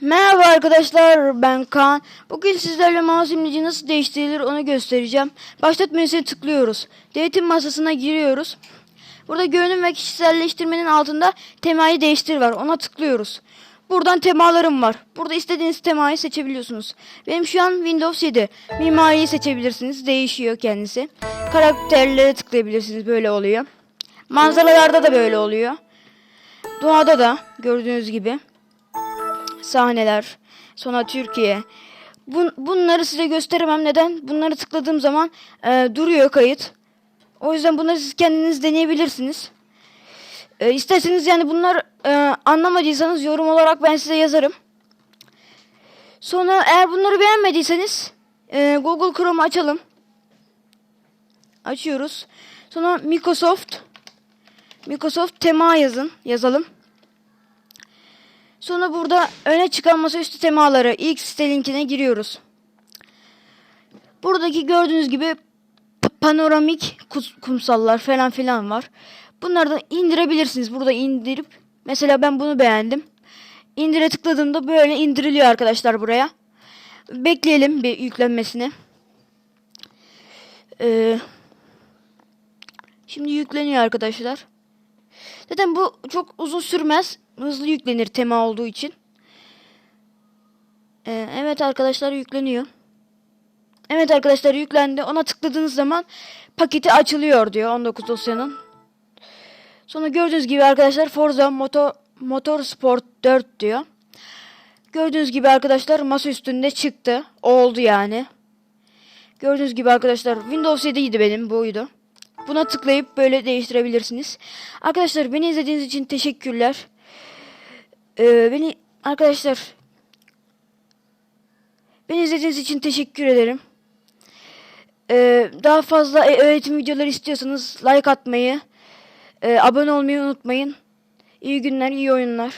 Merhaba arkadaşlar ben Kaan. Bugün sizlerle mouse imleci nasıl değiştirilir onu göstereceğim. Başlat menüsüne tıklıyoruz. Denetim masasına giriyoruz. Burada görünüm ve kişiselleştirmenin altında temayı değiştir var. Ona tıklıyoruz. Buradan temalarım var. Burada istediğiniz temayı seçebiliyorsunuz. Benim şu an Windows 7. Mimariyi seçebilirsiniz. Değişiyor kendisi. Karakterlere tıklayabilirsiniz. Böyle oluyor. Manzaralarda da böyle oluyor. Doğada da gördüğünüz gibi sahneler, sonra Türkiye. Bun, bunları size gösteremem. Neden? Bunları tıkladığım zaman e, duruyor kayıt. O yüzden bunları siz kendiniz deneyebilirsiniz. E, isterseniz yani bunlar e, anlamadıysanız yorum olarak ben size yazarım. Sonra eğer bunları beğenmediyseniz e, Google Chrome açalım. Açıyoruz. Sonra Microsoft Microsoft tema yazın, yazalım. Sonra burada öne çıkan masaüstü temaları ilk site linkine giriyoruz. Buradaki gördüğünüz gibi panoramik kumsallar falan filan var. Bunları da indirebilirsiniz. Burada indirip mesela ben bunu beğendim. İndire tıkladığımda böyle indiriliyor arkadaşlar buraya. Bekleyelim bir yüklenmesini. Ee, şimdi yükleniyor arkadaşlar. Zaten bu çok uzun sürmez. Hızlı yüklenir tema olduğu için. Ee, evet arkadaşlar yükleniyor. Evet arkadaşlar yüklendi. Ona tıkladığınız zaman paketi açılıyor diyor 19 dosyanın. Sonra gördüğünüz gibi arkadaşlar Forza Motor Motorsport 4 diyor. Gördüğünüz gibi arkadaşlar masa üstünde çıktı. Oldu yani. Gördüğünüz gibi arkadaşlar Windows 7 idi benim buydu. Buna tıklayıp böyle değiştirebilirsiniz. Arkadaşlar beni izlediğiniz için teşekkürler. Ee, beni arkadaşlar beni izlediğiniz için teşekkür ederim. Ee, daha fazla e- öğretim videoları istiyorsanız like atmayı, e, abone olmayı unutmayın. İyi günler, iyi oyunlar.